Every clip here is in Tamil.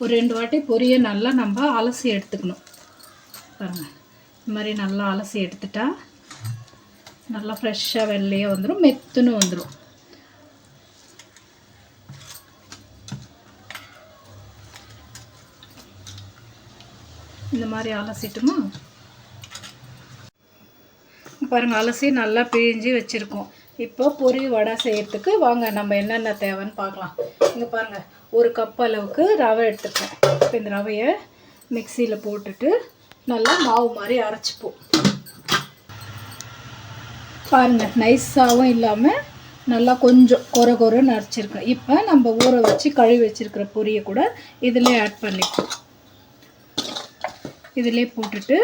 ஒரு ரெண்டு வாட்டி பொரியை நல்லா நம்ம அலசி எடுத்துக்கணும். பாருங்கள் இந்த மாதிரி நல்லா அலசி எடுத்துட்டா நல்லா ஃப்ரெஷ்ஷாக வெள்ளையே வந்துடும் மெத்துன்னு வந்துடும் இந்த மாதிரி அலசிட்டுமா? பாருங்கள் அலசி நல்லா பிழிஞ்சு வச்சுருக்கோம். இப்போ பொரி வடை செய்யறதுக்கு வாங்க நம்ம என்னென்ன தேவைன்னு பார்க்கலாம். இங்கே பாருங்கள் ஒரு கப் அளவுக்கு ரவை எடுத்துருக்கேன் இப்போ இந்த ரவையை மிக்சியில் போட்டுட்டு நல்லா மாவு மாதிரி அரைச்சிப்போம். பாருங்கள் நைஸாகவும் இல்லாமல் நல்லா கொஞ்சம் கொர கொரன்னு அரைச்சிருக்கேன். இப்போ நம்ம ஊற வச்சு கழுவி வச்சுருக்கிற பொரியை கூட இதில் ஆட் பண்ணிப்போம். இதிலே போட்டுட்டு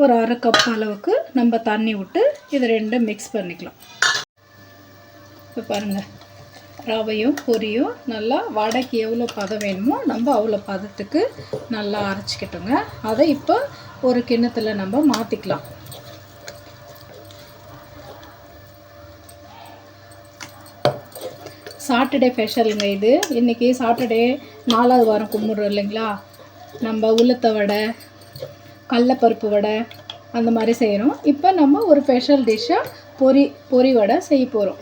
ஒரு அரை கப் அளவுக்கு நம்ம தண்ணி விட்டு இது ரெண்டும் மிக்ஸ் பண்ணிக்கலாம். இப்போ பாருங்கள் ரவையும் பொரியும். நல்லா வடைக்கு எவ்வளோ பதம் வேணுமோ நம்ம அவ்வளோ பதத்துக்கு நல்லா அரைச்சிக்கிட்டோங்க. அதை இப்போ ஒரு கிண்ணத்தில் நம்ம மாற்றிக்கலாம் சாட்டர்டே ஸ்பெஷலுங்க இது. இன்றைக்கி சாட்டர்டே நாலாவது வாரம் கும்பிட்றோம் இல்லைங்களா? நம்ம உளுத்த வடை கடலப்பருப்பு வடை அந்த மாதிரி செய்கிறோம் இப்போ நம்ம ஒரு ஸ்பெஷல் டிஷ்ஷாக பொரி பொரி வடை செய்ய போகிறோம்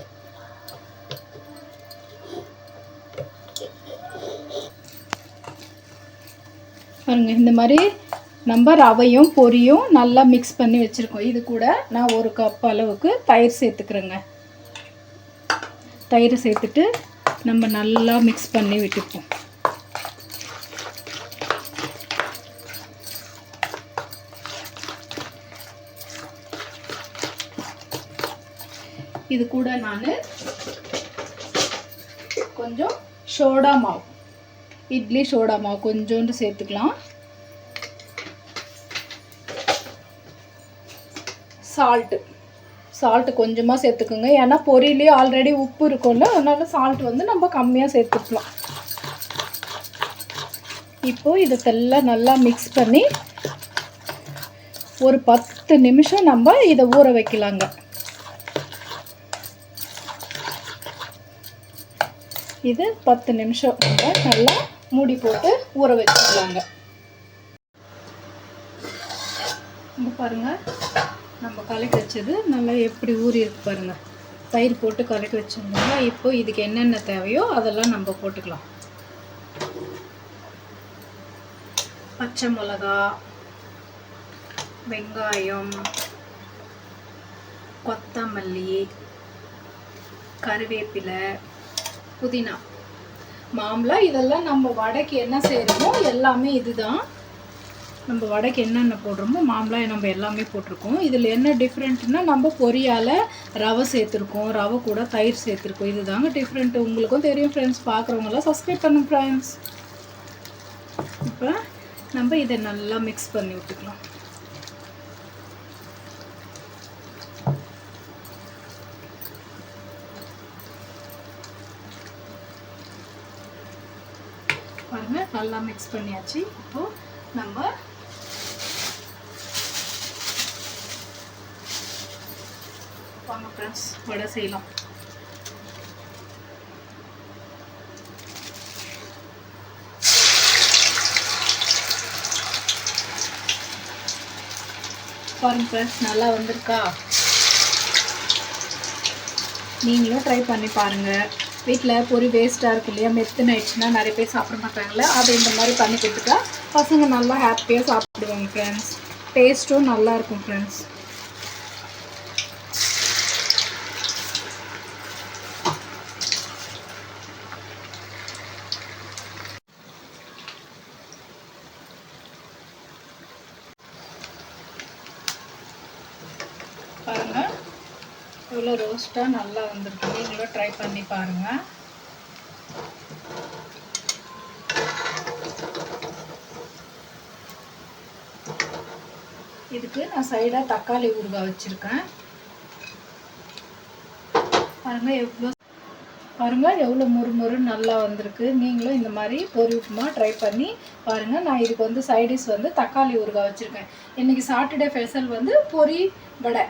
பாருங்க இந்த மாதிரி நம்ம ரவையும் பொரியும் நல்லா மிக்ஸ் பண்ணி வச்சுருக்கோம். இது கூட நான் ஒரு கப் அளவுக்கு தயிர் சேர்த்துக்கிறேங்க. தயிர் சேர்த்துட்டு நம்ம நல்லா மிக்ஸ் பண்ணி விட்டுப்போம். இது கூட நான் கொஞ்சம் சோடா மாவு. இட்லி சோடா மாவு கொஞ்சோண்டு சேர்த்துக்கலாம். சால்ட்டு சால்ட்டு கொஞ்சமாக சேர்த்துக்கோங்க. ஏன்னா பொரியிலே ஆல்ரெடி உப்பு இருக்கும்ல அதனால் சால்ட் வந்து நம்ம கம்மியாக சேர்த்துக்கலாம். இப்போது இதெல்லாம் நல்லா மிக்ஸ் பண்ணி ஒரு பத்து நிமிஷம் நம்ம இதை ஊற வைக்கலாங்க. இது பத்து நிமிஷம். நல்லா மூடி போட்டு ஊற வச்சுக்கலாங்க. இங்கே பாருங்கள் நம்ம கலக்கி வச்சது நல்லா எப்படி ஊறி இருக்கு பாருங்கள் தயிர் போட்டு கலக்கி வச்சுருந்தோங்க இப்போ இதுக்கு என்னென்ன தேவையோ அதெல்லாம் நம்ம போட்டுக்கலாம். பச்சை மிளகா வெங்காயம் கொத்தமல்லி கருவேப்பிலை புதினா. மாம்பழம் இதெல்லாம் நம்ம வடைக்கு என்ன செய்கிறோமோ எல்லாமே இதுதான். நம்ம வடைக்கு என்னென்ன போடுறோமோ மாம்பழம் நம்ம எல்லாமே போட்டிருக்கோம். இதில் என்ன டிஃப்ரெண்ட்னா நம்ம பொரியால் ரவை சேர்த்துருக்கோம். ரவை கூட தயிர் சேர்த்துருக்கோம். இதுதாங்க டிஃப்ரெண்ட்டு உங்களுக்கும் தெரியும் ஃப்ரெண்ட்ஸ் பார்க்குறவங்களாம் சப்ஸ்கிரைப் பண்ணும் ஃப்ரெண்ட்ஸ் இப்போ நம்ம இதை நல்லா மிக்ஸ் பண்ணி விட்டுக்கலாம். பாருங்கள் நல்லா மிக்ஸ் பண்ணியாச்சு. இப்போ நம்ம வாங்க ஃப்ரெண்ட்ஸ் வடை செய்யலாம். பாருங்க ஃப்ரெண்ட்ஸ் நல்லா வந்திருக்கா? நீங்களும் ட்ரை பண்ணி பாருங்கள் வீட்டில் பொரி வேஸ்ட்டாக இருக்கு இல்லையா மெத்துன்னு ஆயிடுச்சுன்னா நிறைய பேர் சாப்பிட மாட்டாங்கல்ல அதை இந்த மாதிரி பண்ணி கொடுத்துட்டா பசங்க நல்லா ஹாப்பியாக சாப்பிடுவாங்க ஃப்ரெண்ட்ஸ் டேஸ்ட்டும் நல்லாயிருக்கும் ஃப்ரெண்ட்ஸ் பாருங்கள் இவ்வளோ ரோஸ்ட்டாக நல்லா வந்திருக்கு. நீங்களும் ட்ரை பண்ணி பாருங்கள் இதுக்கு நான் சைடாக தக்காளி ஊறுகாய் வச்சுருக்கேன். பாருங்கள் எவ்வளோ பாருங்கள் எவ்வளோ முறுமுறுன்னு நல்லா வந்திருக்கு. நீங்களும் இந்த மாதிரி பொரி உப்புமா ட்ரை பண்ணி பாருங்கள் நான் இதுக்கு வந்து சைடிஷ் வந்து தக்காளி ஊறுகாய் வச்சுருக்கேன். இன்றைக்கி சாட்டர்டே ஸ்பெஷல் வந்து பொரி வடை.